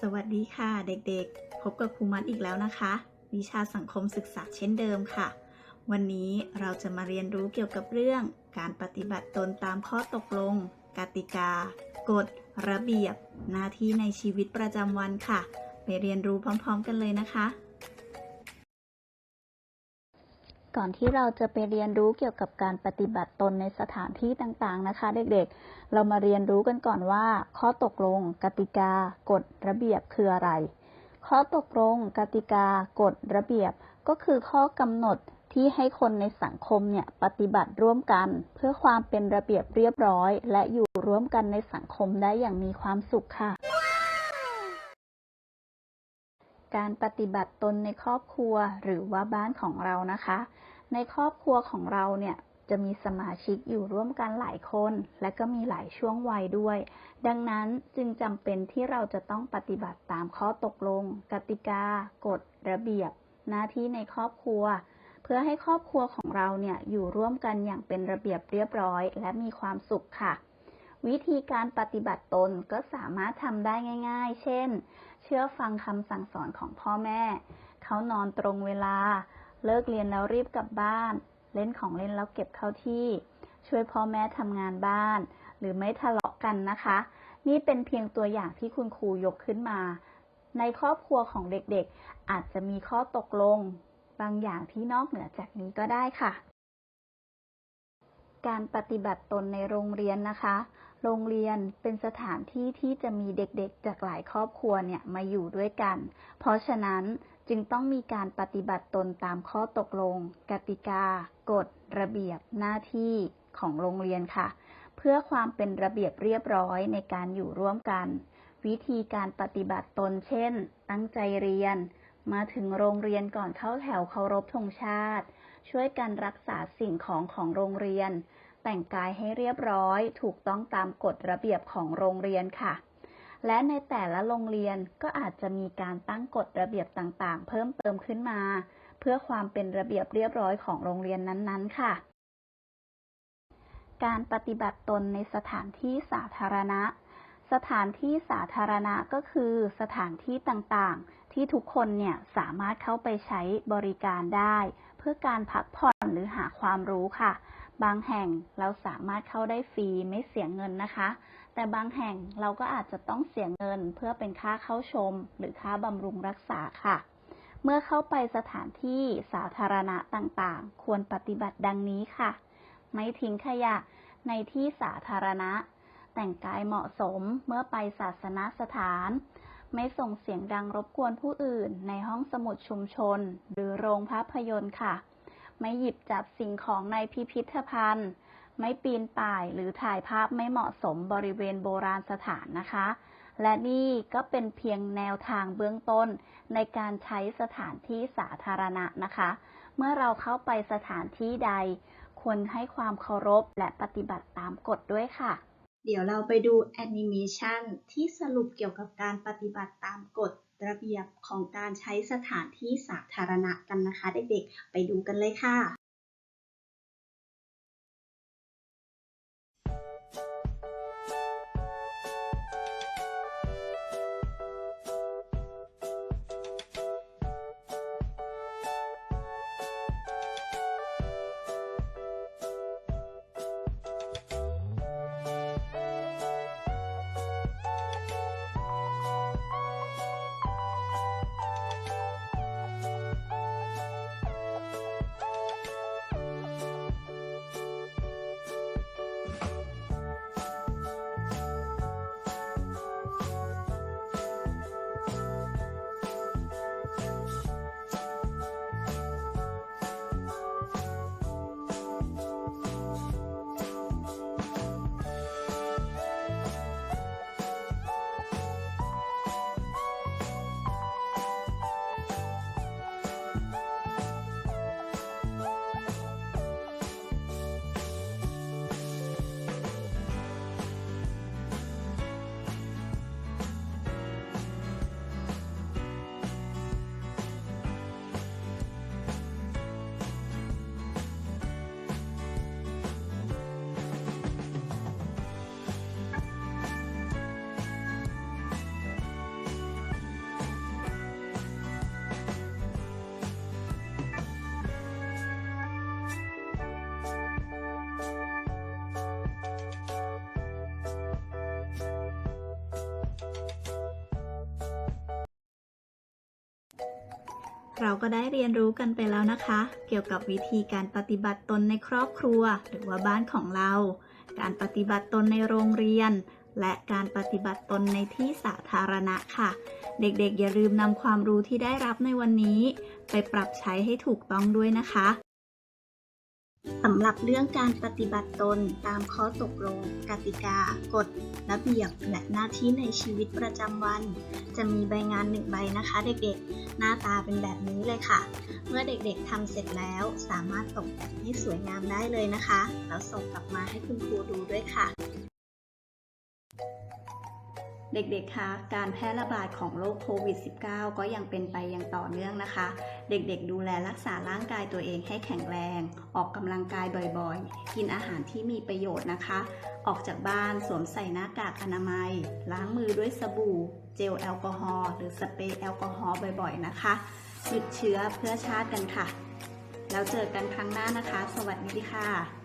สวัสดีค่ะเด็กๆ พบกับครูมัดอีกแล้วนะคะ วิชาสังคมศึกษาเช่นเดิมค่ะ วันนี้เราจะมาเรียนรู้เกี่ยวกับเรื่องการปฏิบัติตนตามข้อตกลง กติกา กฎ ระเบียบ หน้าที่ในชีวิตประจำวันค่ะ ไปเรียนรู้พร้อมๆกันเลยนะคะ ก่อนที่เราจะไปเรียนรู้เกี่ยวกับการปฏิบัติตนในสถานที่ต่างๆนะคะ เด็กๆ เรามาเรียนรู้กันก่อนว่า ข้อตกลง กติกา กฎระเบียบคืออะไร ข้อตกลง กติกา กฎระเบียบ ก็คือข้อกำหนดที่ให้คนในสังคมเนี่ยปฏิบัติร่วมกัน เพื่อความเป็นระเบียบเรียบร้อย และอยู่ร่วมกันในสังคมได้อย่างมีความสุขค่ะการปฏิบัติตนในครอบครัวหรือว่าบ้านของเรานะคะ ในครอบครัวของเราเนี่ยจะมีสมาชิกอยู่ร่วมกันหลายคน และก็มีหลายช่วงวัยด้วย ดังนั้นจึงจำเป็นที่เราจะต้องปฏิบัติตามข้อตกลง กติกา กฎ ระเบียบ หน้าที่ในครอบครัว เพื่อให้ครอบครัวของเราเนี่ยอยู่ร่วมกันอย่างเป็นระเบียบเรียบร้อย และมีความสุขค่ะ วิธีการปฏิบัติตนก็สามารถทำได้ง่าย ๆ เช่น เชื่อฟังคำสั่งสอนของพ่อแม่ เขานอนตรงเวลา เลิกเรียนแล้วรีบกลับบ้าน เล่นของเล่นแล้วเก็บเข้าที่ ช่วยพ่อแม่ทำงานบ้าน หรือไม่ทะเลาะกันนะคะ นี่เป็นเพียงตัวอย่างที่คุณครูยกขึ้นมา ในครอบครัวของเด็กๆ อาจจะมีข้อตกลง บางอย่างที่นอกเหนือจากนี้ก็ได้ค่ะ การปฏิบัติตนในโรงเรียนนะคะ โรงเรียนเป็นสถานที่ที่จะมีเด็กๆ จากหลายครอบครัวเนี่ยมาอยู่ด้วยกัน เพราะฉะนั้น จึงต้องมีการปฏิบัติตนตามข้อตกลง กติกา กฎ ระเบียบ หน้าที่ของโรงเรียนค่ะ เพื่อความเป็นระเบียบเรียบร้อยในการอยู่ร่วมกัน วิธีการปฏิบัติตนเช่น ตั้งใจเรียน มาถึงโรงเรียนก่อนเข้าแถวเคารพธงชาติ ช่วยกันรักษาสิ่งของของโรงเรียน แต่งกายให้เรียบร้อย ถูกต้องตามกฎระเบียบของโรงเรียนค่ะ และในแต่ละโรงเรียนก็อาจจะมีการตั้งกฎระเบียบต่างๆ เพิ่มเติมขึ้นมา เพื่อความเป็นระเบียบเรียบร้อยของโรงเรียนนั้นๆ ค่ะ การปฏิบัติตนในสถานที่สาธารณะ สถานที่สาธารณะก็คือสถานที่ต่างๆ ที่ทุกคนเนี่ยสามารถเข้าไปใช้บริการได้ เพื่อการพักผ่อนหรือหาความรู้ค่ะ บางแห่งเราสามารถเข้าได้ฟรีไม่เสียเงินนะคะ แต่บางแห่งเราก็อาจจะต้องเสียเงินเพื่อเป็นค่าเข้าชม หรือค่าบำรุงรักษาค่ะ เมื่อเข้าไปสถานที่สาธารณะต่างๆ ควรปฏิบัติดังนี้ค่ะ ไม่ทิ้งขยะในที่สาธารณะ แต่งกายเหมาะสมเมื่อไปศาสนสถาน ไม่ส่งเสียงดังรบกวนผู้อื่นในห้องสมุดชุมชน หรือโรงภาพยนตร์ค่ะ ไม่หยิบจับสิ่งของในพิพิธภัณฑ์ ไม่ปีนป่าย หรือถ่ายภาพไม่เหมาะสมบริเวณโบราณสถานนะคะ และนี่ก็เป็นเพียงแนวทางเบื้องต้น ในการใช้สถานที่สาธารณะนะคะ เมื่อเราเข้าไปสถานที่ใด ควรให้ความเคารพและปฏิบัติตามกฎด้วยค่ะ เดี๋ยวเราไปดูแอนิเมชันที่สรุปเกี่ยวกับการปฏิบัติตามกฎระเบียบของการใช้สถานที่สาธารณะกันนะคะเด็กๆ ไปดูกันเลยค่ะ เราก็ได้เรียนรู้กันไปแล้วนะคะ เกี่ยวกับวิธีการปฏิบัติตนในครอบครัว หรือว่าบ้านของเรา การปฏิบัติตนในโรงเรียน และการปฏิบัติตนในที่สาธารณะค่ะ เด็กๆ อย่าลืมนำความรู้ที่ได้รับในวันนี้ ไปปรับใช้ให้ถูกต้องด้วยนะคะ สำหรับเรื่องการปฏิบัติตนตามข้อตกลง กติกา กฎ ระเบียบ และหน้าที่ในชีวิตประจำวัน จะมีใบงานหนึ่งใบนะคะ เด็กๆ หน้าตาเป็นแบบนี้เลยค่ะ เมื่อเด็กๆทำเสร็จแล้วสามารถตกแต่งให้สวยงามได้เลยนะคะ แล้วส่งกลับมาให้คุณครูดูด้วยค่ะ เด็กๆ คะ การแพร่ระบาดของโรคโควิด -19 ก็ยังเป็นไปอย่างต่อเนื่องนะคะ เด็กๆ ดูแลรักษาร่างกายตัวเองให้แข็งแรง ออกกำลังกายบ่อยๆ กินอาหารที่มีประโยชน์นะคะ ออกจากบ้านสวมใส่หน้ากากอนามัย ล้างมือด้วยสบู่ เจลแอลกอฮอล์หรือสเปรย์แอลกอฮอล์บ่อยๆ นะคะหยุดเชื้อเพื่อชาติกันค่ะ แล้วเจอกันครั้งหน้านะคะ สวัสดีค่ะ